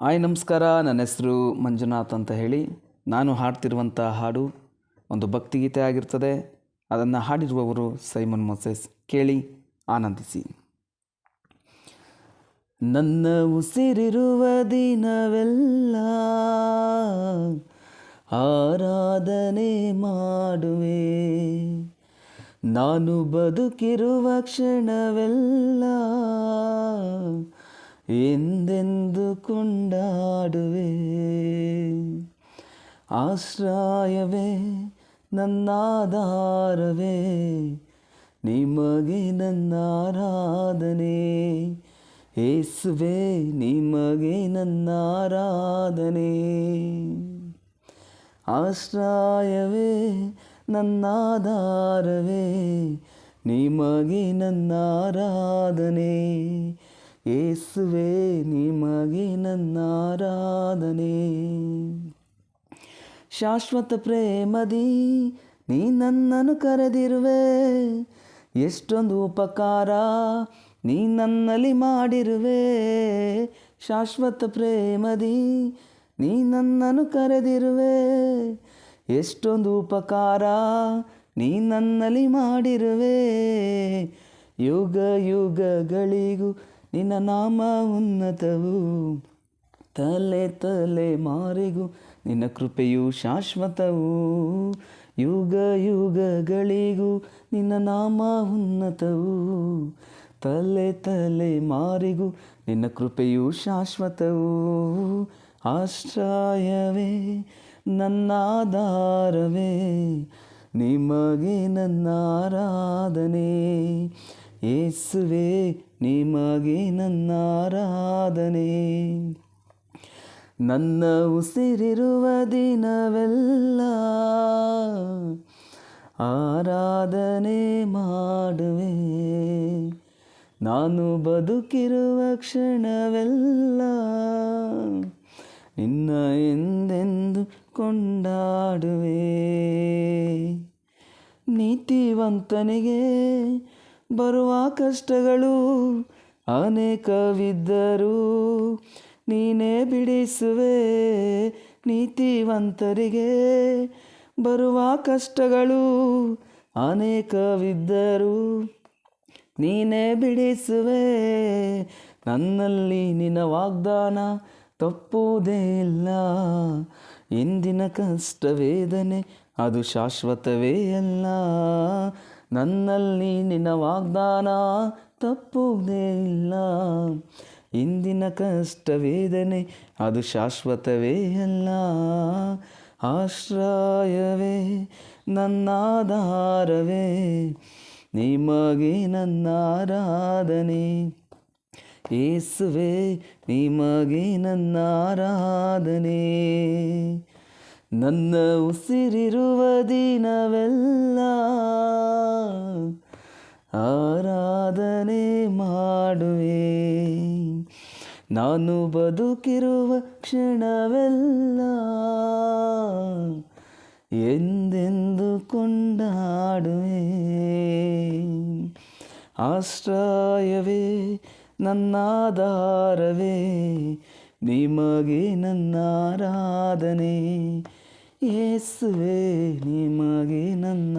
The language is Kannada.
ಹಾಯ್ ನಮಸ್ಕಾರ, ನನ್ನ ಹೆಸರು ಮಂಜುನಾಥ್ ಅಂತ ಹೇಳಿ ನಾನು ಹಾಡ್ತಿರುವಂಥ ಹಾಡು ಒಂದು ಭಕ್ತಿಗೀತೆ ಆಗಿರ್ತದೆ. ಅದನ್ನು ಹಾಡಿರುವವರು ಸೈಮನ್ ಮೊಸೆಸ್. ಕೇಳಿ, ಆನಂದಿಸಿ. ನನ್ನ ಉಸಿರಿರುವ ದಿನವೆಲ್ಲ ಆರಾಧನೆ ಮಾಡುವೆ. ನಾನು ಬದುಕಿರುವ ಕ್ಷಣವೆಲ್ಲ ಎಂದೆಂದು ಕೊಂಡಾಡುವೆ ಆಶ್ರಯವೇ ನನ್ನಾಧಾರವೇ. ನಿಮಗೆ ನನ್ನ ಆರಾಧನೆ ಏಸುವೆ, ನಿಮಗೆ ನನ್ನ ಆರಾಧನೆ ಆಶ್ರಯವೇ ನನ್ನಾಧಾರವೇ. ನಿಮಗೆ ನನ್ನ ಆರಾಧನೆ ಏಸುವೆ, ನಿಮಗೆ ನನ್ನ ಆರಾಧನೆ. ಶಾಶ್ವತ ಪ್ರೇಮದಿ, ನೀ ನನ್ನನ್ನು ಕರೆದಿರುವೆ. ಎಷ್ಟೊಂದು ಉಪಕಾರ ನೀ ನನ್ನಲ್ಲಿ ಮಾಡಿರುವೆ. ಶಾಶ್ವತ ಪ್ರೇಮದಿ, ನೀ ನನ್ನನ್ನು ಕರೆದಿರುವೆ. ಎಷ್ಟೊಂದು ಉಪಕಾರ ನೀ ನನ್ನಲ್ಲಿ ಮಾಡಿರುವೆ. ಯುಗ ಯುಗಗಳಿಗೂ ನಿನ್ನ ನಾಮ ಉನ್ನತವು ತಲೆ ತಲೆ ಮಾರಿಗೂ ನಿನ್ನ ಕೃಪೆಯು ಶಾಶ್ವತವು ಯುಗ ಯುಗಗಳಿಗೂ ನಿನ್ನ ನಾಮ ಉನ್ನತವು ತಲೆ ತಲೆ ಮಾರಿಗೂ ನಿನ್ನ ಕೃಪೆಯು ಶಾಶ್ವತವು ಆಶ್ರಯವೇ ನನ್ನ ಆಧಾರವೇ ನಿಮಗೆ ನನ್ನ ಆರಾಧನೆ ಏಸುವೆ ನಿಮಗೆ ನನ್ನ ಆರಾಧನೆ. ನನ್ನ ಉಸಿರಿರುವ ದಿನವೆಲ್ಲ ಆರಾಧನೆ ಮಾಡುವೆ. ನಾನು ಬದುಕಿರುವ ಕ್ಷಣವೆಲ್ಲ ನಿನ್ನ ಎಂದೆಂದು ಕೊಂಡಾಡುವೆ. ನೀತಿವಂತನಿಗೆ ಬರುವ ಕಷ್ಟಗಳು ಅನೇಕವಿದ್ದರೂ ನೀನೇ ಬಿಡಿಸುವೆ ನೀತಿವಂತರಿಗೆ. ಬರುವ ಕಷ್ಟಗಳು ಅನೇಕವಿದ್ದರೂ ನೀನೇ ಬಿಡಿಸುವೆ. ನನ್ನಲ್ಲಿ ನಿನ್ನ ವಾಗ್ದಾನ ತಪ್ಪುವುದೇ ಇಲ್ಲ. ಇಂದಿನ ಕಷ್ಟ ವೇದನೆ ಅದು ಶಾಶ್ವತವೇ ಅಲ್ಲ. ನನ್ನಲ್ಲಿ ನಿನ್ನ ವಾಗ್ದಾನ ತಪ್ಪುವುದೇ ಇಲ್ಲ. ಇಂದಿನ ಕಷ್ಟ ವೇದನೆ, ಅದು ಶಾಶ್ವತವೇ ಅಲ್ಲ. ಆಶ್ರಯವೇ, ನನ್ನಾಧಾರವೇ, ನಿಮಗೆ ನನ್ನ ಆರಾಧನೆ ಏಸುವೆ, ನಿಮಗೆ ನನ್ನ ಆರಾಧನೆ ನನ್ನ ಉಸಿರಿರುವ ದಿನವೆಲ್ಲ ಆರಾಧನೆ ಮಾಡುವೆ. ನಾನು ಬದುಕಿರುವ ಕ್ಷಣವೆಲ್ಲ ಎಂದೆಂದು ಕೊಂಡಾಡುವೆ. ಆಶ್ರಯವೇ ನನ್ನಾಧಾರವೇ, ನಿಮಗೆ ನನ್ನ ಆರಾಧನೆ ಯೇಸುವೆ ನಿಮಗೆ ನನ್ನ